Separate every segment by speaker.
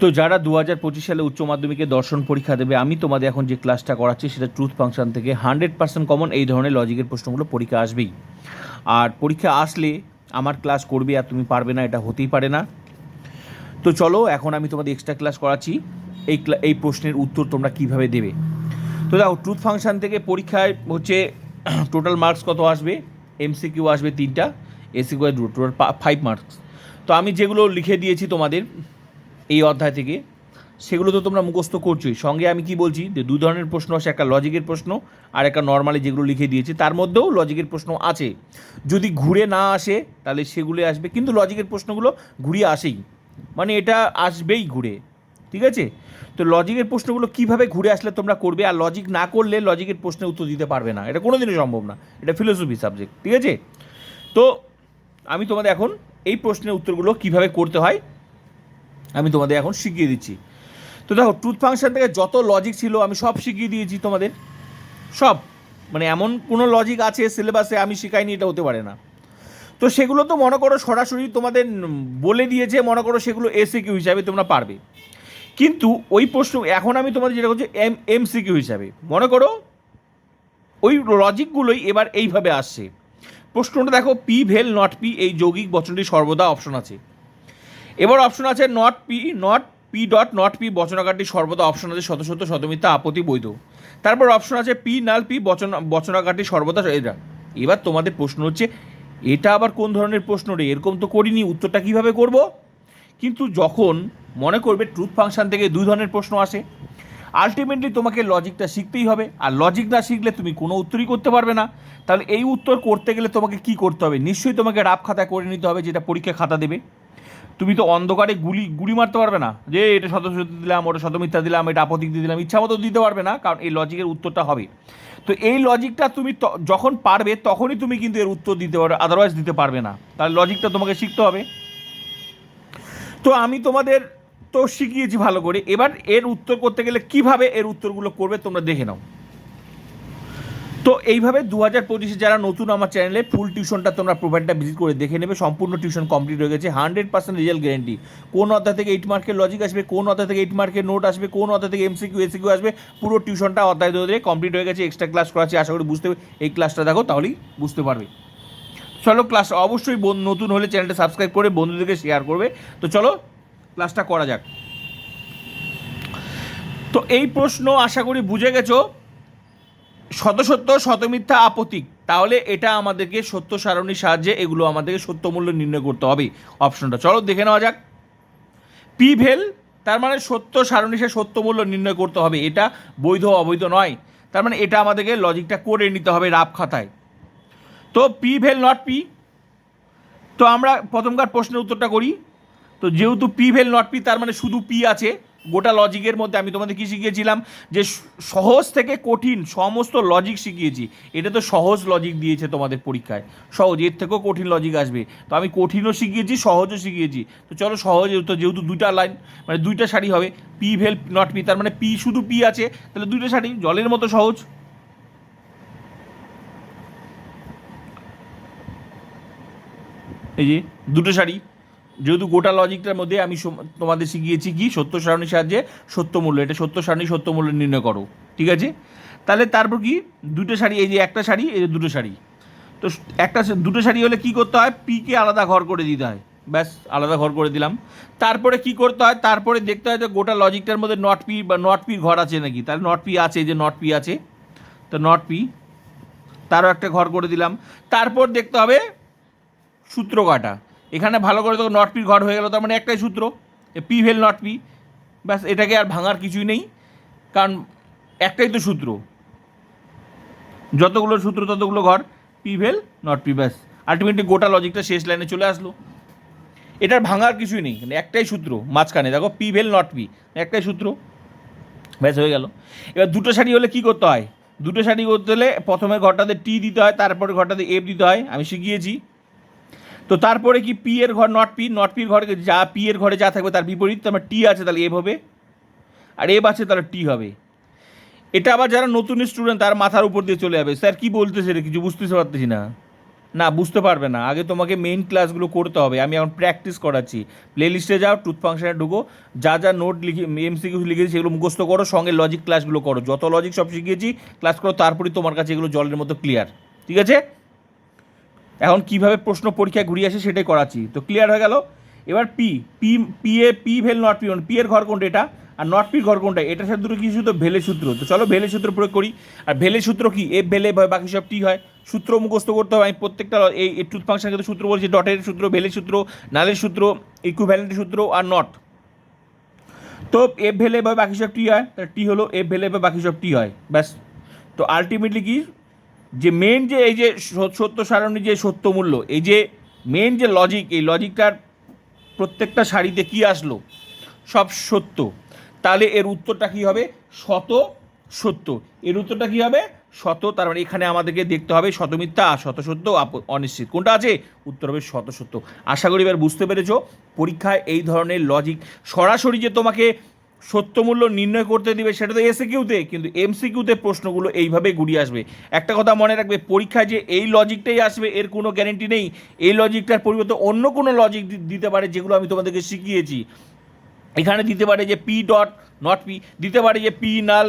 Speaker 1: তো যারা দু হাজার পঁচিশ সালে উচ্চ মাধ্যমিকে দর্শন পরীক্ষা দেবে, আমি তোমাদের এখন যে ক্লাসটা করাচ্ছি সেটা ট্রুথ ফাংশন থেকে হান্ড্রেড পার্সেন্ট কমন এই ধরনের লজিকের প্রশ্নগুলো পরীক্ষা আসবেই। আর পরীক্ষা আসলে আমার ক্লাস করবে আর তুমি পারবে না, এটা হতেই পারে না। তো চলো, এখন আমি তোমাদের এক্সট্রা ক্লাস করাচ্ছি। এই এই প্রশ্নের উত্তর তোমরা কীভাবে দেবে? তো দেখো ট্রুথ ফাংশন থেকে পরীক্ষায় হচ্ছে টোটাল মার্কস কত আসবে? এমসিকিউ আসবে তিনটা এসিকিউ টোটাল ফাইভ মার্কস তো আমি যেগুলো লিখে দিয়েছি তোমাদের এই অধ্যায় থেকে, সেগুলো তো তোমরা মুখস্থ করছোই। সঙ্গে আমি কি বলছি? যে দু ধরনের প্রশ্ন আছে, একটা লজিকের প্রশ্ন আর একটা নর্মালি যেগুলো লিখে দিয়েছি, তার মধ্যেও লজিকের প্রশ্ন আছে। যদি ঘুরে না আসে, তাহলে সেগুলো আসবে, কিন্তু লজিকের প্রশ্নগুলো ঘুরিয়ে আসেই। মানে এটা আসবেই ঘুরে, ঠিক আছে? তো লজিকের প্রশ্নগুলো কীভাবে ঘুরে আসলে তোমরা করবে আর লজিক না করলে লজিকের প্রশ্নের উত্তর দিতে পারবে না। এটা কোনোদিনই সম্ভব না। এটা ফিলোসফি সাবজেক্ট ঠিক আছে? তো আমি তোমাদের এখন এই প্রশ্নের উত্তরগুলো কীভাবে করতে হয় আমি তোমাদের এখন শিখিয়ে দিচ্ছি। তো দেখো ট্রুথ ফাংশন থেকে যত লজিক ছিল, আমি সব শিখিয়ে দিয়েছি তোমাদের। সব। মানে এমন কোনো লজিক আছে সিলেবাসে আমি শেখাইনি, এটা হতে পারে না। তো সেগুলো তো মনে করো সরাসরি তোমাদের বলে দিয়েছে, মনে করো সেগুলো এসে কিউ হিসাবে তোমরা পারবে। কিন্তু ওই প্রশ্ন, এখন আমি তোমাদের যেটা করছি এম এম সিকিউ হিসাবে। মনে করো, ওই লজিকগুলোই এবার এইভাবে আসছে। প্রশ্নটা দেখো পি ভেল নট পি এই যৌগিক বচনটি সর্বদা অপশন আছে। এবার অপশন আছে not P not P dot not P বচনাকারটি সর্বদা অপশন আছে শত শত শতমিথ্যা আপত্তি বৈধ। তারপর অপশন আছে পি নাল পি বচন, বচনাকারটি সর্বদা এটা এবার তোমাদের প্রশ্ন হচ্ছে, এটা আবার কোন ধরনের প্রশ্ন রে? এরকম তো করিনি, উত্তরটা কীভাবে করব? কিন্তু যখন মনে করবে ট্রুথ ফাংশন থেকে দুই ধরনের প্রশ্ন আসে আলটিমেটলি তোমাকে লজিকটা শিখতেই হবে, আর লজিক না শিখলে তুমি কোনো উত্তরই করতে পারবে না। তাহলে এই উত্তর করতে গেলে তোমাকে কি করতে হবে? নিশ্চয়ই তোমাকে রাফ খাতায় করে নিতে হবে, যেটা পরীক্ষা খাতা দেবে। তুমি তো অন্ধকারে গুলি গুলি মারতে পারবে না। যে এটা শত শত দিলাম, ওটা শতমিথ্যা দিলাম, এটা আপত্তি দিয়ে দিলাম, ইচ্ছা মতো দিতে পারবে না, কারণ এই লজিকের উত্তরটা হবে। তো এই লজিকটা তুমি যখন পারবে, তখনই তুমি কিন্তু এর উত্তর দিতে পারবে আদারওয়াইজ দিতে পারবে না। তাহলে লজিকটা তোমাকে শিখতে হবে। তো আমি তোমাদের তো শিখিয়েছি ভালো করে। এবার এর উত্তর করতে গেলে কীভাবে এর উত্তরগুলো করবে তোমরা দেখে নাও। তো এইভাবে দু হাজার পঁচিশে যারা নতুন আমার চ্যানেলে ফুল টিউশনটা তোমরা প্রোফাইলটা ভিজিট করে দেখে নেবে, সম্পূর্ণ টিউশন কমপ্লিট হয়ে গেছে হান্ড্রেড পার্সেন্ট রেজাল্ট গ্যারেন্টি কোন অধ্যায় থেকে এইট মার্কের লজিক আসবে, কোন অধ্যায় থেকে এইট মার্কের নোট আসবে, কোন অধ্যায় থেকে এমসিকিউ এসিকিউ আসবে, পুরো টিউশনটা অধ্যায় ধরে কমপ্লিট হয়ে গেছে এক্সট্রা ক্লাস করাচ্ছি আশা করি বুঝতে এই ক্লাসটা দেখো, তাহলেই বুঝতে পারবে। চলো ক্লাস অবশ্যই নতুন হলে চ্যানেলটা সাবস্ক্রাইব করে বন্ধুদেরকে শেয়ার করবে। তো চলো ক্লাসটা করা যাক। তো এই প্রশ্ন আশা করি বুঝে গেছো। শত সত্য শতমিথ্যা আপতিক তাহলে এটা আমাদেরকে সত্য সারণীর সাহায্যে এগুলো আমাদেরকে সত্য মূল্য নির্ণয় করতে হবে অপশনটা চলো দেখে নেওয়া যাক। পি ভেল তার মানে সত্য সারণী সে সত্য মূল্য নির্ণয় করতে হবে, এটা বৈধ অবৈধ নয়। তার মানে এটা আমাদেরকে লজিকটা করে নিতে হবে রাপ খাতায়। তো পি ভেল নট পি। তো আমরা প্রথমকার প্রশ্নের উত্তরটা করি। তো যেহেতু পি ভেল নট পি, তার মানে শুধু পি আছে। গোটা লজিকের মধ্যে আমি তোমাদের কি শিখিয়েছিলাম? যে সহজ থেকে কঠিন সমস্ত লজিক শিখিয়েছি। এটা তো সহজ লজিক দিয়েছে তোমাদের পরীক্ষায়। সহজ, এর থেকেও কঠিন লজিক আসবে। তো আমি কঠিনও শিখিয়েছি, সহজও শিখিয়েছি। তো চলো সহজ, তো যেহেতু দুইটা লাইন মানে দুইটা শাড়ি হবে পি ভেল নট পি তার মানে পি শুধু পি আছে। তাহলে দুইটা শাড়ি, জলের মতো সহজ। এই যে, দুটো শাড়ি। যেহেতু গোটা লজিকটার মধ্যে আমি তোমাদের শিখিয়েছি কি? সত্য সারণীর সাহায্যে সত্য মূল্য। এটা সত্য সারণী, সত্য মূল্য নির্ণয় করো। ঠিক আছে? তাহলে তারপর কি? দুটো শাড়ি এই যে একটা শাড়ি এই যে দুটো শাড়ি তো একটা দুটো শাড়ি হলে কি করতে হয়? পিকে আলাদা ঘর করে দিতে হয়। ব্যাস, আলাদা ঘর করে দিলাম। তারপরে কি করতে হয়? তারপরে দেখতে হয় যে গোটা লজিকটার মধ্যে নট পি বা নট পি ঘর আছে নাকি? তাহলে নট পি আছে যে নট পি আছে। তো নট পি তারও একটা ঘর করে দিলাম। তারপর দেখতে হবে সূত্র কাটা। এখানে ভালো করে তো নট পির ঘর হয়ে গেল, তার মানে একটাই সূত্র পি ভেল নট পি ব্যাস এটাকে আর ভাঙার কিছুই নেই, কারণ একটাই তো সূত্র। যতগুলো সূত্র, ততগুলো ঘর পি ভেল নট পি ব্যাস। আলটিমেটলি গোটা লজিকটা শেষ লাইনে চলে আসলো। এটার ভাঙার কিছুই নেই মানে একটাই সূত্র, মাঝখানে। দেখো পি ভেল নট পি একটাই সূত্র, ব্যাস হয়ে গেল। এবার দুটো শাড়ি হলে কি করতে হয়? দুটো শাড়ি করতে হলে প্রথমে ঘরটাতে টি দিতে হয়, তারপরে ঘরটাতে এফ দিতে হয়, আমি শিখিয়েছি। তো তারপরে কি পি এর ঘর নট পি নট পির ঘরে যা পি এর ঘরে যা থাকবে তার বিপরীত তার টি আছে তাহলে এফ হবে। আর এফ আছে তাহলে টি হবে। এটা আবার যারা নতুন স্টুডেন্ট তার মাথার উপর দিয়ে চলে যাবে। স্যার, কি বলতেছে রে? কিছু বুঝতেতে পারতেছি না। না, বুঝতে পারবে না। আগে তোমাকে মেইন ক্লাসগুলো করতে হবে। আমি এখন প্র্যাকটিস করাচ্ছি। প্লে লিস্টে যাও টুথ ফাংশনে ঢুকো। যা যা নোট লিখে এমসিকিউ লিখেছি, সেগুলো মুখস্থ করো। সঙ্গে লজিক ক্লাসগুলো করো। যত লজিক সব শিখিয়েছি ক্লাস করো। তারপরেই তোমার কাছে এগুলো জলের মতো ক্লিয়ার ঠিক আছে? এখন কীভাবে প্রশ্ন পরীক্ষায় ঘুরিয়ে আসে সেটাই করাচ্ছি। তো ক্লিয়ার হয়ে গেল? এবার পি পি পি এ পি ভেল নট পি পি এর ঘর কোনটা এটা? আর নট পির ঘর কোনটা? এটার সাথে দুটো কি শুধু? ভেলে সূত্র। তো চলো ভেলে সূত্র প্রয়োগ করি। আর ভেলে সূত্র কি? এফ ভেলে হয় বাকি সব টি হয়। সূত্র মুখস্থ করতে হবে। আমি প্রত্যেকটা এই টুথ ফাংশন কিন্তু সূত্র বলছি। ডটের সূত্র ভেলে সূত্র, নালের সূত্র ইকুভ্যালেন্টের সূত্র আর নট তো এফ ভেলে বা বাকি সব টি হয়। তাহলে টি হলো এফ ভেলে বা বাকি সব টি হয়। ব্যাস। তো আলটিমেটলি কি? যে মেন যে এই যে সত্য সারণী যে সত্য মূল্য, এই যে মেন যে লজিক এই লজিকটার প্রত্যেকটা শাড়িতে কি আসলো? সব সত্য। তাহলে এর উত্তরটা কি হবে? শত সত্য। এর উত্তরটা কি হবে? শত, তার মানে এখানে আমাদেরকে দেখতে হবে শত মিথ্যা, শত সত্য অনিশ্চিত। কোনটা আছে? উত্তর হবে শত সত্য। আশা করি এবার বুঝতে পেরেছ, পরীক্ষায় এই ধরনের লজিক সরাসরি যে তোমাকে সত্যমূল্য নির্ণয় করতে দিবে সেটা তো এসে কিউতে কিন্তু এমসিকিউতে প্রশ্নগুলো এইভাবে ঘুরিয়ে আসবে। একটা কথা মনে রাখবে, পরীক্ষায় যে এই লজিকটাই আসবে, এর কোনো গ্যারেন্টি নেই। এই লজিকটার পরিবর্তে অন্য কোনো লজিক দিতে পারে যেগুলো আমি তোমাদেরকে শিখিয়েছি। এখানে দিতে পারে যে পি ডট নট পি দিতে পারে যে P null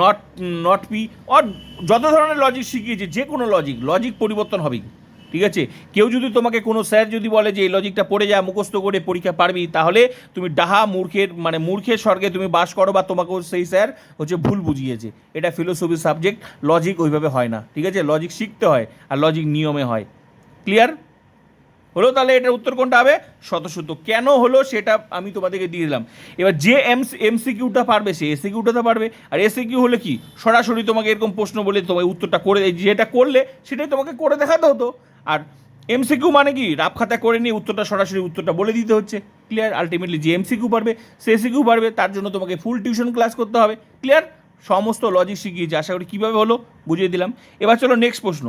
Speaker 1: not not P or যত ধরনের লজিক শিখিয়েছে, যে কোনো লজিক লজিক পরিবর্তন হবেই। ঠিক আছে? কেউ যদি তোমাকে কোনো স্যার যদি বলে যে এই লজিকটা পড়ে যা, মুখস্থ করে পরীক্ষা পারবি, তাহলে তুমি ডাহা মূর্খের মানে মূর্খের স্বর্গে তুমি বাস করো বা তোমাকেও সেই স্যার হচ্ছে ভুল বুঝিয়েছে। এটা ফিলোসফি সাবজেক্ট লজিক ওইভাবে হয় না, ঠিক আছে? লজিক শিখতে হয় আর লজিক নিয়মে হয়। ক্লিয়ার হলো তাহলে এটার উত্তর কোনটা হবে? শতসূত্র কেন হলো সেটা আমি তোমাদেরকে দিয়ে দিলাম। এবার যে এম, এমসিকিউটা পারবে, সে এসিকিউটা তো পারবে। আর এসিকিউ হলে কি? সরাসরি তোমাকে এরকম প্রশ্ন বলে তোমাকে উত্তরটা করে যেটা করলে সেটাই তোমাকে করে দেখাতে হতো। আর এমসিকিউ মানে কি? রাপ খাতা করে নিয়ে উত্তরটা সরাসরি উত্তরটা বলে দিতে হচ্ছে। ক্লিয়ার আলটিমেটলি যে এমসিকিউ পারবে, সে এসিকিউ পারবে, তার জন্য তোমাকে ফুল টিউশন ক্লাস করতে হবে। ক্লিয়ার সমস্ত লজিক শিখিয়েছে। আশা করি কীভাবে হলো বুঝিয়ে দিলাম। এবার চলো নেক্সট প্রশ্ন।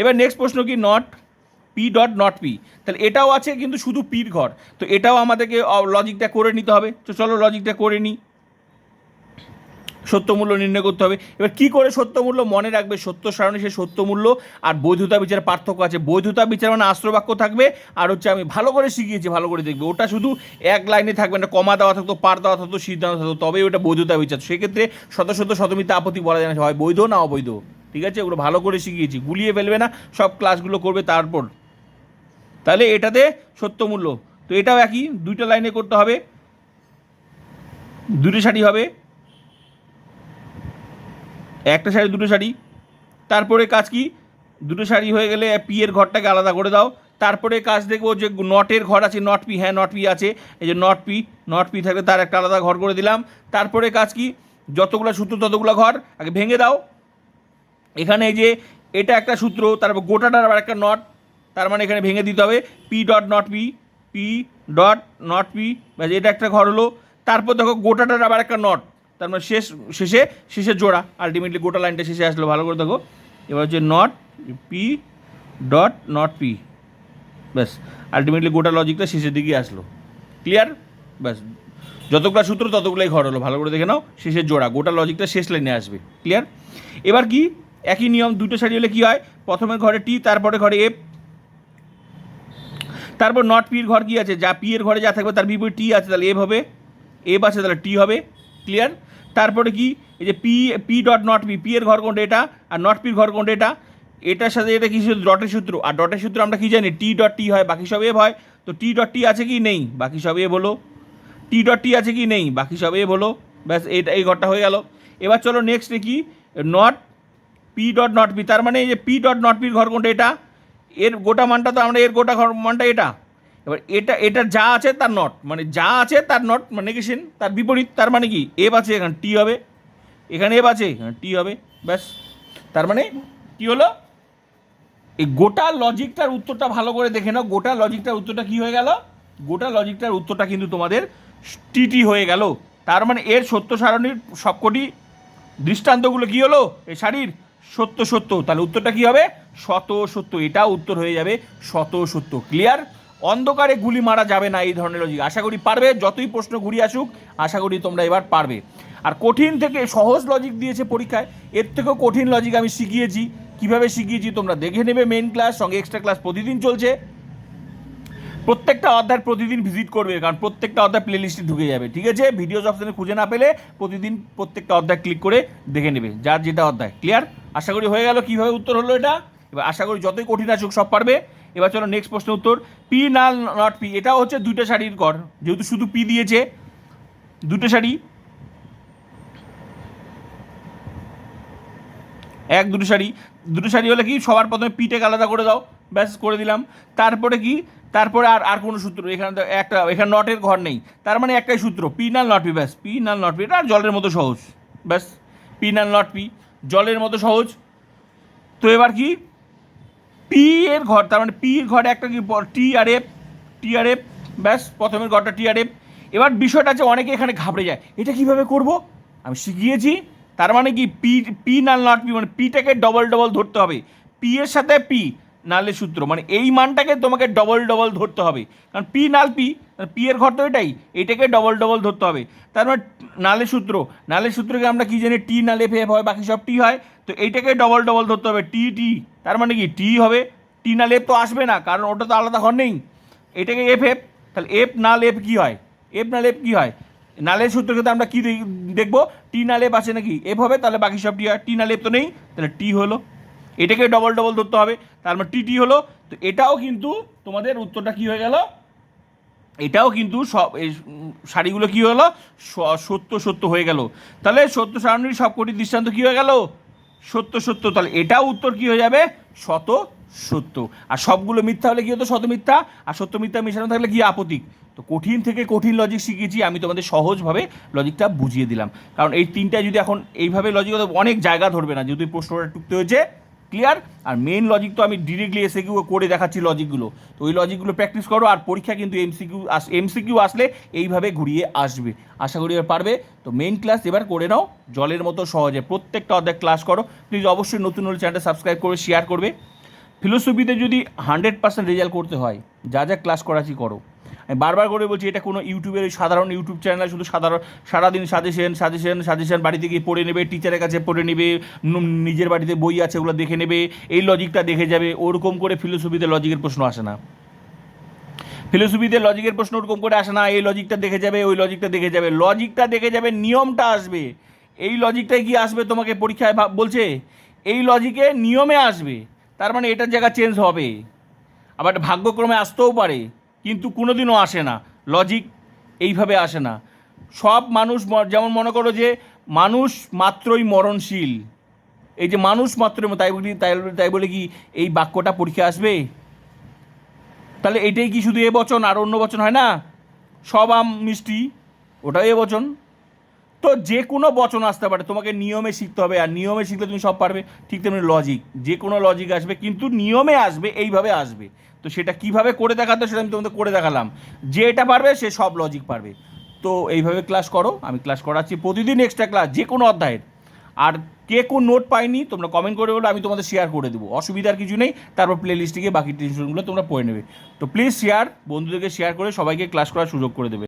Speaker 1: এবার নেক্সট প্রশ্ন কি? Not P dot not P তাহলে এটাও আছে, কিন্তু শুধু পির ঘর। তো এটাও আমাদেরকে লজিকটা করে নিতে হবে। তো চলো লজিকটা করে নিই। সত্যমূল্য নির্ণয় করতে হবে। এবার কি করে সত্যমূল্য মনে রাখবে? সত্য সারণী সে সত্যমূল্য আর বৈধতা বিচার পার্থক্য আছে। বৈধতা বিচার মানে আশ্রবাক্য থাকবে আর হচ্ছে আমি ভালো করে শিখিয়েছি, ভালো করে দেখবে। ওটা শুধু এক লাইনে থাকবে না, কমা দেওয়া থাকতো, পার দেওয়া থাকতো সিদ্ধান্ত থাকতো, তবেই ওটা বৈধতা বিচার। সেক্ষেত্রে শত শত শতমিতা আপত্তি বলা যায় না, হয় বৈধ না অবৈধ। ঠিক আছে? ওগুলো ভালো করে শিখিয়েছি। গুলিয়ে ফেলবে না, সব ক্লাসগুলো করবে তারপর। তাহলে এটাতে সত্যমূল্য। তো এটাও একই, দুইটা লাইনে করতে হবে। দুটো শাড়ি হবে। একটা শাড়ি, দুটো শাড়ি। তারপরে কাজ কি? দুটো শাড়ি হয়ে গেলে পি এর ঘরটাকে আলাদা করে দাও। তারপরে কাজ দেখব যে নটের ঘর আছে নট পি হ্যাঁ নট পি আছে। এই যে নট পি নট পি থাকলে তার একটা আলাদা ঘর করে দিলাম। তারপরে কাজ কি? যতগুলো সূত্র, ততগুলো ঘর আগে ভেঙে দাও। এখানে এই যে এটা একটা সূত্র তারপর গোটাটার আবার একটা নট তার মানে এখানে ভেঙে দিতে হবে। P dot not P P dot not P এটা একটা ঘর হলো। তারপর দেখো গোটাটার আবার একটা নট তার মানে শেষ, শেষে শেষের জোড়া আলটিমেটলি গোটা লাইনটা শেষে আসলো। ভালো করে দেখো। এবার হচ্ছে not P dot not P ব্যাস আলটিমেটলি গোটা লজিকটা শেষের দিকেই আসলো। ক্লিয়ার ব্যাস, যতগুলো সূত্র ততগুলোই ঘর হলো। ভালো করে দেখে নাও, শেষের জোড়া, গোটা লজিকটা শেষ লাইনে আসবে। ক্লিয়ার এবার কি? একই নিয়ম, দুটো শাড়ি হলে কী হয়? প্রথমে ঘরে টি তারপরে ঘরে এফ তারপর নট পির ঘর কি আছে? যা পি এর ঘরে যা থাকবে, তার বিপরীত টি আছে, তাহলে এফ হবে। এফ আছে, তাহলে টি হবে। ক্লিয়ার তারপরে কি? এই যে P P dot not P P এর ঘর কোনটা এটা আর নট পির ঘর কোনটা এটা এটার সাথে এটা কি ডটের সূত্র। আর ডটের সূত্র আমরা কি জানি? টি ডট টি হয়, বাকি সব এফ হয়। তো টি ডট টি আছে কি? নেই। বাকি সব এ বলো। টি ডট টি আছে কি? নেই। বাকি সব এ বলো। ব্যাস এটা এই ঘরটা হয়ে গেল। এবার চলো নেক্সট কি? Not P dot not P তার মানে এই যে পি ডট নট পির ঘর কোনটা এটা এর গোটা মানটা তো আমরা, এর গোটা ঘর মানটা এটা? এবার এটা এটা যা আছে তার নট মানে যা আছে তার নট মানে নেগেশন তার বিপরীত, তার মানে কি? এফ আছে এখানে টি হবে। এখানে এফ আছে এখানে টি হবে। ব্যাস। তার মানে কি হলো? এই গোটা লজিকটার উত্তরটা ভালো করে দেখে নাও। গোটা লজিকটার উত্তরটা কি হয়ে গেল? গোটা লজিকটার উত্তরটা কিন্তু তোমাদের টিটি হয়ে গেল। তার মানে এর সত্য সারণীর সবকটি দৃষ্টান্তগুলো কি হলো? এই শাড়ির সত্য সত্য। তাহলে উত্তরটা কি হবে? শত সত্য। এটা উত্তর হয়ে যাবে শত সত্য। ক্লিয়ার অন্ধকারে গুলি মারা যাবে না এই ধরনের লজিক আশা করি পারবে, যতই প্রশ্ন ঘুরিয়ে আসুক, আশা করি তোমরা এবার পারবে। আর কঠিন থেকে সহজ লজিক দিয়েছে পরীক্ষায়, এর থেকেও কঠিন লজিক আমি শিখিয়েছি। কীভাবে শিখিয়েছি তোমরা দেখে নেবে মেন ক্লাস সঙ্গে এক্সট্রা ক্লাস প্রতিদিন চলছে। প্রত্যেকটা অধ্যায় প্রতিদিন ভিজিট করবে, কারণ প্রত্যেকটা অধ্যায় প্লে লিস্টে ঢুকে যাবে, ঠিক আছে? ভিডিওস অপশানে খুঁজে না পেলে প্রতিদিন প্রত্যেকটা অধ্যায় ক্লিক করে দেখে নেবে, যার যেটা অধ্যায়। ক্লিয়ার আশা করি হয়ে গেল। কীভাবে উত্তর হলো এটা? এবার আশা করি যতই কঠিন আসুক, সব পারবে। এবার চলো নেক্সট প্রশ্ন উত্তর পি নাল নট পি এটা হচ্ছে দুইটা শাড়ির কর যেহেতু শুধু পি দিয়েছে। দুটো শাড়ি। এক, দুটো শাড়ি। দুটো শাড়ি হলে কি সবার প্রথমে পিটেক আলাদা করে দাও, ব্যাস করে দিলাম। তারপরে কি? তারপরে আর আর কোনো সূত্র, এখানে তো একটা, এখানে নটের ঘর নেই। তার মানে একটাই সূত্র পি নাল নট পি ব্যাস। পি নাল নট পি এটা জলের মতো সহজ, ব্যাস। পি নাল নট পি জলের মতো সহজ। তো এবার কি? পি এর ঘর, তার মানে পি এর ঘরে একটা কি টি আর এফ টি আর এফ ব্যাস, প্রথমের ঘরটা টি আর এফ এবার বিষয়টা আছে অনেকে এখানে ঘাবড়ে যায়। এটা কীভাবে করব? আমি শিখিয়েছি। তার মানে কি P P null not P মানে পিটাকে ডবল ডবল ধরতে হবে। পি এর সাথে পি নালের সূত্র। মানে এই মানটাকে তোমাকে ডবল ডবল ধরতে হবে। কারণ পি নাল পি পি এর ঘর তো এটাই, এটাকে ডবল ডবল ধরতে হবে। তার মানে নালের সূত্র। নালের সূত্রকে আমরা কি জানি? টি নালে এফ হয়, বাকি সব টি হয়। তো এইটাকে ডবল ডবল ধরতে হবে, টি টি। তার মানে কি? টি হবে, টি নাল এফ তো আসবে না, কারণ ওটা তো আলাদা ঘর নেই। এটাকে এফ এফ। তাহলে এফ নাল এফ কী হয়? এফ নাল এফ কী হয়? নালের সূত্রকে তো আমরা কী দেখব? টি নাল এফ আছে নাকি? এফ হবে, তাহলে বাকি সব টি হয়। টি নাল এফ তো নেই, তাহলে টি হলো এটাকে ডবল ডবল ধরতে হবে। তার মানে টি টি হলো, তো এটাও কিন্তু তোমাদের উত্তরটা কী হয়ে গেল? এটাও কিন্তু সব এই শাড়িগুলো কী হলো? সত্য সত্য হয়ে গেল। তাহলে সত্য সারণীর সব সবকটি দৃষ্টান্ত কী হয়ে গেল? সত্য সত্য। তাহলে এটাও উত্তর কী হয়ে যাবে? শত, সত্য। আর সবগুলো মিথ্যা হলে কী হতো? শত মিথ্যা। আর সত্য, মিথ্যা মেশানো থাকলে কি? আপত্তিক তো কঠিন থেকে কঠিন লজিক শিখিয়েছি আমি তোমাদের সহজভাবে লজিকটা বুঝিয়ে দিলাম। কারণ এই তিনটা যদি এখন এইভাবে লজিক অনেক জায়গা ধরবে না। এই প্রশ্নটা টুকতে হয়েছে। ক্লিয়ার আর মেন লজিক তো আমি ডিরেক্টলি এসে কিউ করে দেখাচ্ছি লজিকগুলো তো ওই লজিকগুলো প্র্যাকটিস করো, আর পরীক্ষা কিন্তু এমসিকিউ আস এমসিকিউ আসলে এইভাবে ঘুরিয়ে আসবে। আশা করি পারবে। তো মেন ক্লাস এবার করে নাও, জলের মতো সহজে। প্রত্যেকটা অর্ধেক ক্লাস করো। প্লিজ অবশ্যই নতুন হলে চ্যানেলটা সাবস্ক্রাইব করে শেয়ার করবে। ফিলোসফিতে যদি হান্ড্রেড পার্সেন্ট রেজাল্ট করতে হয়, যা যা ক্লাস করাচ্ছি করো। বারবার করে বলছি, এটা কোনো ইউটিউবের সাধারণ ইউটিউব চ্যানেল, শুধু সাধারণ, সারাদিন সাজেশন সাজেশন সাজেশন, বাড়িতে গিয়ে পড়ে নেবে টিচারের কাছে পড়ে নেবে নিজের বাড়িতে বই আছে, ওগুলো দেখে নেবে, এই লজিকটা দেখে যাবে, ওরকম করে ফিলোসফিতে লজিকের প্রশ্ন আসে না। ফিলোসফিতে লজিকের প্রশ্ন ওরকম করে আসে না, এই লজিকটা দেখে যাবে, ওই লজিকটা দেখে যাবে লজিকটা দেখে যাবে, নিয়মটা আসবে। এই লজিকটাই কি আসবে তোমাকে পরীক্ষায় বলছে? এই লজিকে নিয়মে আসবে, তার মানে এটার জায়গা চেঞ্জ হবে। আবার ভাগ্যক্রমে আসতেও পারে। কিন্তু কোনোদিনও আসে না। লজিক এইভাবে আসে না। সব মানুষ যেমন মনে করো যে মানুষ মাত্রই মরণশীল। এই যে মানুষ মাত্র তাই বলি তাই তাই বলে কি এই বাক্যটা পরীক্ষা আসবে? তাহলে এটাই কি শুধু এ বচন? আর অন্য বচন হয় না? সব আম মিষ্টি। ওটাও এ বচন। তো যে কোনো বচন আসতে পারে। তোমাকে নিয়মে শিখতে হবে, আর নিয়মে শিখলে তুমি সব পারবে ঠিক তেমনি লজিক যে কোনো লজিক আসবে, কিন্তু নিয়মে আসবে, এইভাবে আসবে। তো সেটা কীভাবে করে দেখাতে সেটা আমি তোমাদের করে দেখালাম। যে এটা পারবে সে সব লজিক পারবে। তো এইভাবে ক্লাস করো, আমি ক্লাস করাচ্ছি প্রতিদিন এক্সট্রা ক্লাস যে কোনো অধ্যায়ের। আর কে কোন নোট পাইনি তোমরা কমেন্ট করে বলো, আমি তোমাদের শেয়ার করে দেবো। অসুবিধার কিছু নেই, তারপর প্লে লিস্টে গিয়ে বাকি টেনশনগুলো তোমরা পড়ে নেবে। তো প্লিজ শেয়ার বন্ধুদেরকে শেয়ার করে সবাইকে ক্লাস করার সুযোগ করে দেবে।